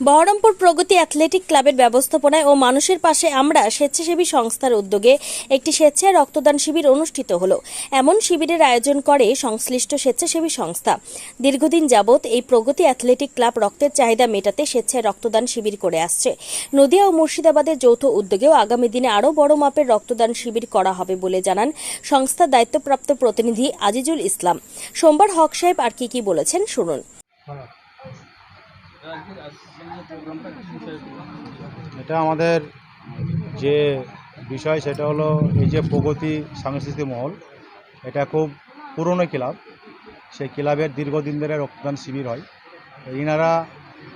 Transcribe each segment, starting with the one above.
বহরমপুর প্রগতি athletic ক্লাবের ব্যবস্থাপনায় ও মানুষের পাশে আমরা স্বেচ্ছাসেবী সংস্থার উদ্যোগে একটি স্বেচ্ছায় রক্তদান শিবির অনুষ্ঠিত হল। এমন শিবিরের আয়োজন করে সংশ্লিষ্ট স্বেচ্ছাসেবী সংস্থা। দীর্ঘদিন যাবৎ এই প্রগতি অ্যাথলেটিক ক্লাব রক্তের চাহিদা মেটাতে স্বেচ্ছায় রক্তদান শিবির করে আসছে। নদিয়া ও মুর্শিদাবাদের যৌথ উদ্যোগেও আগামী দিনে আরও বড় মাপের রক্তদান শিবির করা হবে বলে জানান সংস্থার দায়িত্বপ্রাপ্ত প্রতিনিধি আজিজুল ইসলাম। সোমবার হক সাহেব আর কি কি বলেছেন শুনুন। এটা আমাদের যে বিষয়, সেটা হলো এই যে প্রগতি সাংস্কৃতিক মহল, এটা খুব পুরনো ক্লাব। সেই ক্লাবের দীর্ঘদিন ধরে রক্তদান শিবির হয়। ইনারা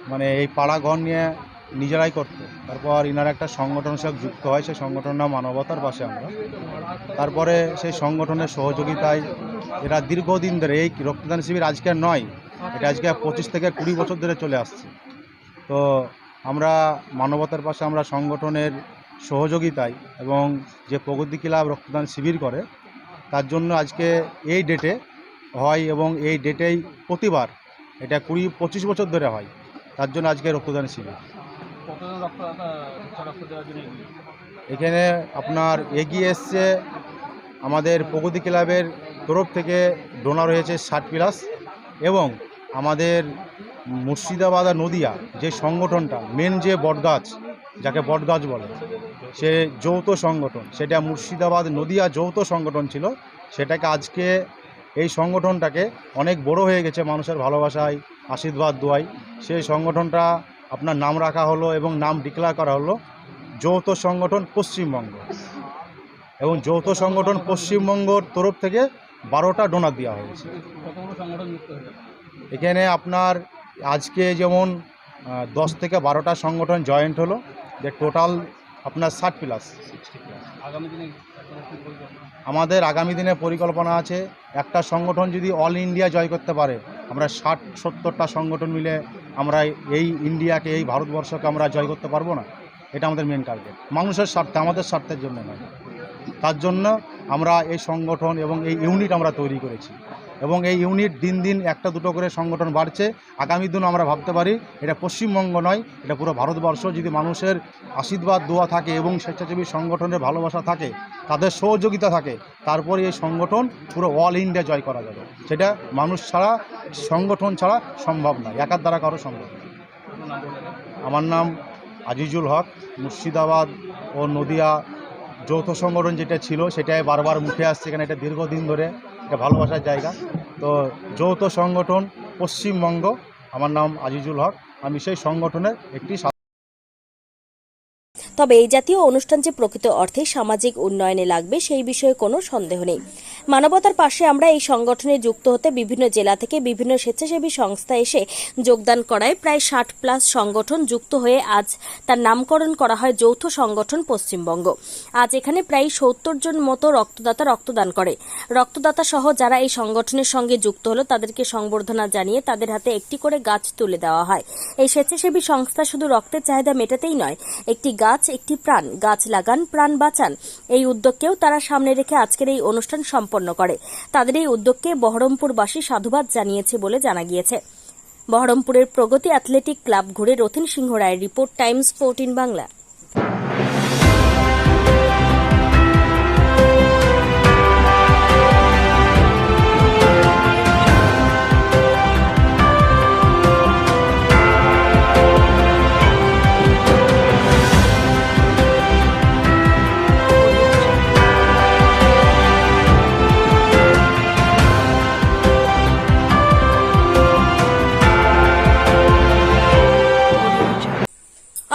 মানে এই পাড়াঘর নিয়ে নিজেরাই করতো। তারপর ইনারা একটা সংগঠনের সাথে যুক্ত হয়, সেই সংগঠনের নাম মানবতার পাশে আমরা। তারপরে সেই সংগঠনের সহযোগিতায় এরা দীর্ঘদিন ধরে এই রক্তদান শিবির আজকে নয় এটা আজকে পঁচিশ থেকে কুড়ি বছর ধরে চলে আসছে। তো আমরা মানবতার পাশে আমরা সংগঠনের সহযোগিতায় এবং যে প্রগতি ক্লাব রক্তদান শিবির করে তার জন্য আজকে এই ডেটে হয় এবং এই ডেটেই প্রতিবার এটা কুড়ি পঁচিশ বছর ধরে হয় তার জন্য আজকে রক্তদান শিবির? এখানে আপনার এগিয়ে এসছে আমাদের প্রগতি ক্লাবের তরফ থেকে ডোনার হয়েছে ষাট প্লাস এবং আমাদের মুর্শিদাবাদ আর নদিয়া যে সংগঠনটা মেন যে বটগাছ, যাকে বটগাছ বলে, সে যৌথ সংগঠন, সেটা মুর্শিদাবাদ নদিয়া যৌথ সংগঠন ছিল, সেটাকে আজকে এই সংগঠনটাকে অনেক বড় হয়ে গেছে মানুষের ভালোবাসায়, আশীর্বাদ দোয়াই সেই সংগঠনটা আপনার নাম রাখা হলো এবং নাম ডিক্লেয়ার করা হলো যৌথ সংগঠন পশ্চিমবঙ্গ। এবং যৌথ সংগঠন পশ্চিমবঙ্গর তরফ থেকে বারোটা ডোনার দেওয়া হয়েছে। এখানে আপনার আজকে যেমন দশ থেকে বারোটা সংগঠন জয়েন্ট হলো যে টোটাল আপনার ষাট প্লাস? আমাদের আগামী দিনে পরিকল্পনা আছে একটা সংগঠন যদি অল ইন্ডিয়া জয় করতে পারে আমরা ষাট সত্তরটা সংগঠন মিলে আমরা এই ইন্ডিয়াকে এই ভারতবর্ষকে আমরা জয় করতে পারব না? এটা আমাদের মেন টার্গেট মানুষের স্বার্থে আমাদের স্বার্থের জন্য নয়। তার জন্য আমরা এই সংগঠন এবং এই ইউনিট আমরা তৈরি করেছি। এবং এই ইউনিট দিন দিন একটা দুটো করে সংগঠন বাড়ছে। আগামী দিন আমরা ভাবতে পারি, এটা পশ্চিমবঙ্গ নয়, এটা পুরো ভারতবর্ষ। যদি মানুষের আশীর্বাদ, দোয়া থাকে এবং স্বেচ্ছাসেবী সংগঠনের ভালোবাসা থাকে, তাদের সহযোগিতা থাকে, তারপরে এই সংগঠন পুরো অল ইন্ডিয়া জয় করা যাবে। সেটা মানুষ ছাড়া, সংগঠন ছাড়া সম্ভব নয়, একার দ্বারা কারও সম্ভব নয়। আমার নাম আজিজুল হক, মুর্শিদাবাদ ও নদিয়া যৌথ সংগঠন যেটা ছিল, সেটাই বারবার মুখে আসছে এখানে। এটা দীর্ঘদিন ধরে এটা ভালোবাসার জায়গা। তো যৌথ সংগঠন পশ্চিমবঙ্গ, আমার নাম আজিজুল হক। আমি সেই সংগঠনের একটি তবে এই জাতীয় অনুষ্ঠান যে প্রকৃত অর্থে সামাজিক উন্নয়নে লাগবে, সেই বিষয়ে কোনো সন্দেহ নেই। মানবতার পাশে আমরা এই সংগঠনে যুক্ত হতে বিভিন্ন জেলা থেকে বিভিন্ন স্বেচ্ছাসেবী সংস্থা এসে যোগদান করায় প্রায় ষাট প্লাস সংগঠন যুক্ত হয়ে আজ তার নামকরণ করা হয় যৌথ সংগঠন পশ্চিমবঙ্গ। আজ এখানে প্রায় সত্তর জন মতো রক্তদাতা রক্তদান করে। রক্তদাতা সহ যারা এই সংগঠনের সঙ্গে যুক্ত হলো, তাদেরকে সংবর্ধনা জানিয়ে তাদের হাতে একটি করে গাছ তুলে দেওয়া হয়। এই স্বেচ্ছাসেবী সংস্থা শুধু রক্তের চাহিদা মেটাতেই নয়, একটি গাছ একটি প্রাণ, গাছ লাগান, প্রাণ বাঁচান। এই উদ্যোগকেও তারা সামনে রেখে আজকের এই অনুষ্ঠান সম্পন্ন করে। তাদের এই উদ্যোগকে বহরমপুরবাসী সাধুবাদ জানিয়েছে বলে জানা গিয়েছে। বহরমপুরের প্রগতি অ্যাথলেটিক ক্লাব ঘুরে রথিন সিংহ রায়ের রিপোর্ট, টাইমস ফোরটিন বাংলা।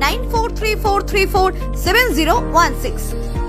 9434347016